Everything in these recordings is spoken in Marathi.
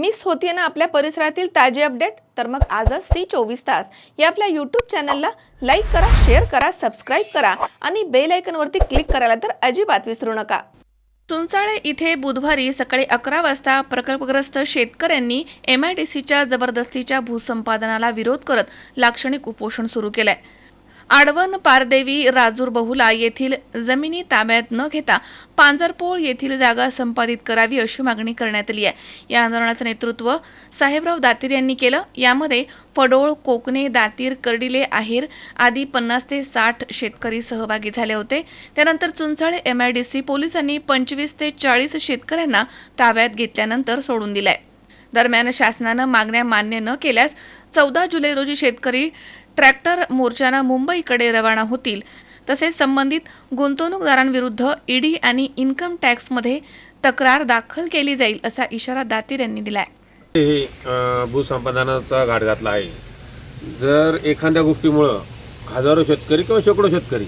मिस होतीये ना आपल्या परिसरातील ताजे अपडेट? तर मग आजच सी चोवीस तास. या आपल्या यूट्यूब चॅनलला लाईक करा शेअर करा सबस्क्राईब करा आणि बेल आयकनवरती क्लिक करायला तर अजिबात विसरू नका. चुंचाळे इथे बुधवारी सकाळी अकरा वाजता प्रकल्पग्रस्त शेतकऱ्यांनी एम आय डी सीच्या जबरदस्तीच्या भूसंपादनाला विरोध करत लाक्षणिक उपोषण सुरू केलं आहे आडवण पारदेवी राजूर बहुला येथील जमिनी ताब्यात न घेता पांजरपोळ येथील जागा संपादित करावी अशी मागणी करण्यात आली आहे. या आंदोलनाचं नेतृत्व साहेबराव दातीर यांनी केलं. यामध्ये पडोळ कोकणे दातीर कर्डिले आहेर आदी पन्नास ते साठ शेतकरी सहभागी झाले होते. त्यानंतर चुंचाळे एमआयडीसी पोलिसांनी पंचवीस ते चाळीस शेतकऱ्यांना ताब्यात घेतल्यानंतर सोडून दिलाय. दरम्यान शासनानं मागण्या मान्य न केल्यास चौदा जुलै रोजी शेतकरी ट्रॅक्टर मोर्चानं मुंबईकडे रवाना होतील. तसेच संबंधित गुंतवणूकदारांविरुद्ध ईडी आणि इन्कम टॅक्समध्ये तक्रार दाखल केली जाईल असा इशारा दातीर यांनी दिलाय. हे भूसंपादनाचा घाट घातला आहे. जर एखाद्या गोष्टीमुळं हजारो शेतकरी किंवा शेकडो शेतकरी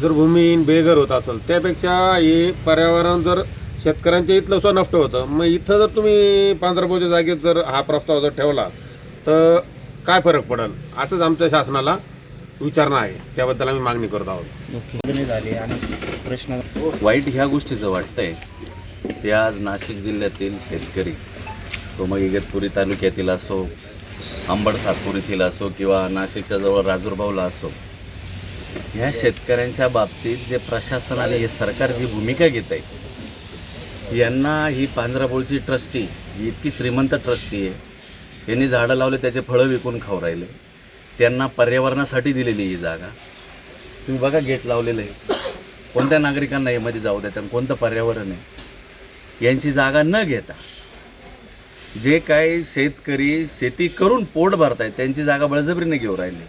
जर भूमीहीन बेघर होत असेल त्यापेक्षा हे पर्यावरण जर शेतकऱ्यांच्या इथलं सुद्धा नष्ट होतं मग इथं जर तुम्ही पांढरपोच्या जागेत जर हा प्रस्ताव जर ठेवला तर काय फरक पडेल? असंच आमच्या शासनाला विचारणा आहे. त्याबद्दल आम्ही मागणी करत आहोत. मागणी झाली आणि प्रश्न वाईट ह्या गोष्टीचं वाटतंय ते आज नाशिक जिल्ह्यातील शेतकरी तो मग इगतपुरी तालुक्यातील असो अंबड सातपूर येथील असो किंवा नाशिकच्या जवळ राजूरबावला असो ह्या शेतकऱ्यांच्या बाबतीत जे प्रशासन आणि हे सरकार जी भूमिका घेत आहे यांना ही पांढरापोळची ट्रस्टी ही इतकी श्रीमंत ट्रस्टी आहे. यांनी झाडं लावले त्याचे फळं विकून खाऊ राहिले. त्यांना पर्यावरणासाठी दिलेली ही जागा. तुम्ही बघा गेट लावलेलं आहे. कोणत्या नागरिकांना यामध्ये जाऊ देतात आणि कोणतं पर्यावरण आहे? यांची जागा न घेता जे काही शेतकरी शेती करून पोट भरतायत त्यांची जागा बळजबरीने घेऊ राहिले.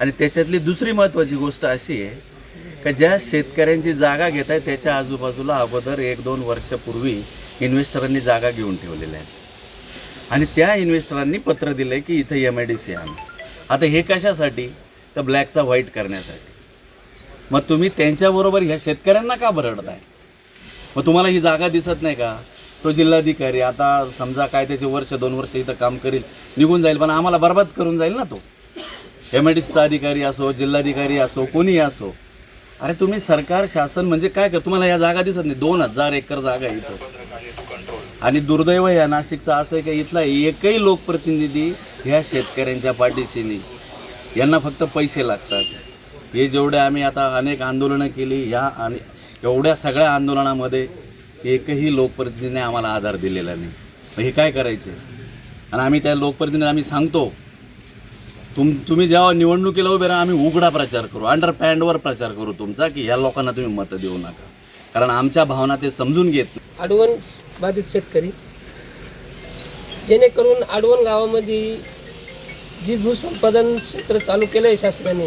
आणि त्याच्यातली दुसरी महत्त्वाची गोष्ट अशी आहे का ज्या शेतकऱ्यांची जागा घेत आहे त्याच्या आजूबाजूला अगोदर एक दोन वर्षापूर्वी इन्व्हेस्टरांनी जागा घेऊन ठेवलेल्या आहेत. आणि त्या इन्व्हेस्टरांनी पत्र दिलं आहे की इथं एम आय डी सी आण आता हे कशासाठी? तर ब्लॅकचा व्हाईट करण्यासाठी. मग तुम्ही त्यांच्याबरोबर ह्या शेतकऱ्यांना का बरडताय मग तुम्हाला ही जागा दिसत नाही का? तो जिल्हाधिकारी आता समजा काय त्याचे वर्ष दोन वर्ष इथं काम करील निघून जाईल पण आम्हाला बर्बाद करून जाईल ना तो. एम आय डी सीचा अधिकारी असो जिल्हाधिकारी असो कोणी असो. अरे तुम्ही सरकार शासन म्हणजे काय कर? तुम्हाला या जागा दिसत नाही. दोन हजार एकर जागा आहे इथं. आणि दुर्दैव या नाशिकचं असं आहे की इथला एकही लोकप्रतिनिधी ह्या शेतकऱ्यांच्या पाठीशी नाही. यांना फक्त पैसे लागतात. हे जेवढे आम्ही आता अनेक आंदोलनं केली या आणि एवढ्या सगळ्या आंदोलनामध्ये एकही लोकप्रतिनिधीने आम्हाला आधार दिलेला नाही. मग हे काय करायचे? आणि आम्ही त्या लोकप्रतिनिधी आम्ही सांगतो तुम तुम्ही जेव्हा निवडणुकीला उभे राहा आम्ही उघडा प्रचार करू अंडर पॅन्डवर प्रचार करू तुमचा की ह्या लोकांना तुम्ही मतं देऊ नका. कारण आमच्या भावना ते समजून घेत आडवण बाधित शेतकरी. जेणेकरून आडवण गावामध्ये जी भूसंपादन क्षेत्र चालू केलं आहे शासनाने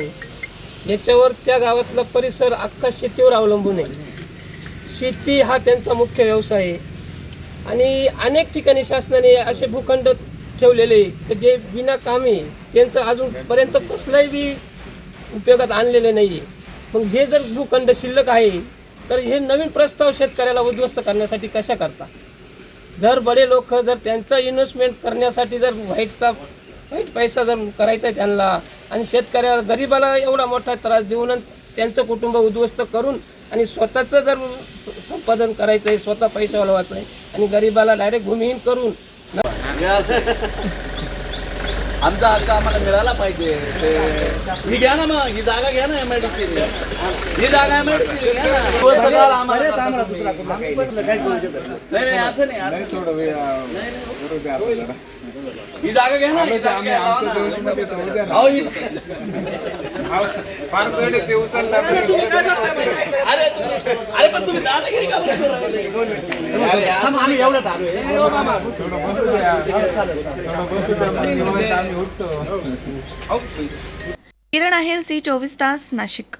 याच्यावर त्या गावातला परिसर अख्खा शेतीवर अवलंबून आहे. शेती हा त्यांचा मुख्य व्यवसाय आहे. आणि अनेक ठिकाणी शासनाने असे भूखंड ठेवलेले आहे की जे विना कामे त्यांचं अजूनपर्यंत कसलाही बी उपयोगात आणलेलं नाही आहे मग हे जर भूखंड शिल्लक आहे तर हे नवीन प्रस्ताव शेतकऱ्याला उद्ध्वस्त करण्यासाठी कशा करता? जर बडे लोक जर त्यांचा इन्व्हेस्टमेंट करण्यासाठी जर व्हाईटचा वाईट पैसा जर करायचा आहे त्यांना आणि शेतकऱ्याला गरिबाला एवढा मोठा त्रास देऊन त्यांचं कुटुंब उद्ध्वस्त करून आणि स्वतःचं जर संपादन करायचं आहे स्वतः पैसा वळवायचा आहे आणि गरिबाला डायरेक्ट भूमिहीन करून आमचा हक्क आम्हाला मिळाला पाहिजे. ते- ही घ्या ना मग ही जागा घ्या ना एमआयडीसी ही जागा एमआयडीसी घ्या ना. सकाळ आम्हाला करता तुम्ही. नाही नाही. असं नाही असं नाही. ही जागा घ्या ना ही जागा घ्या, लावा ना. अहो, ही- अरे तुम्ही- अरे पण तुम्ही दादागिरी का राहिले? किरण आहेर सी चोवीस तास नाशिक.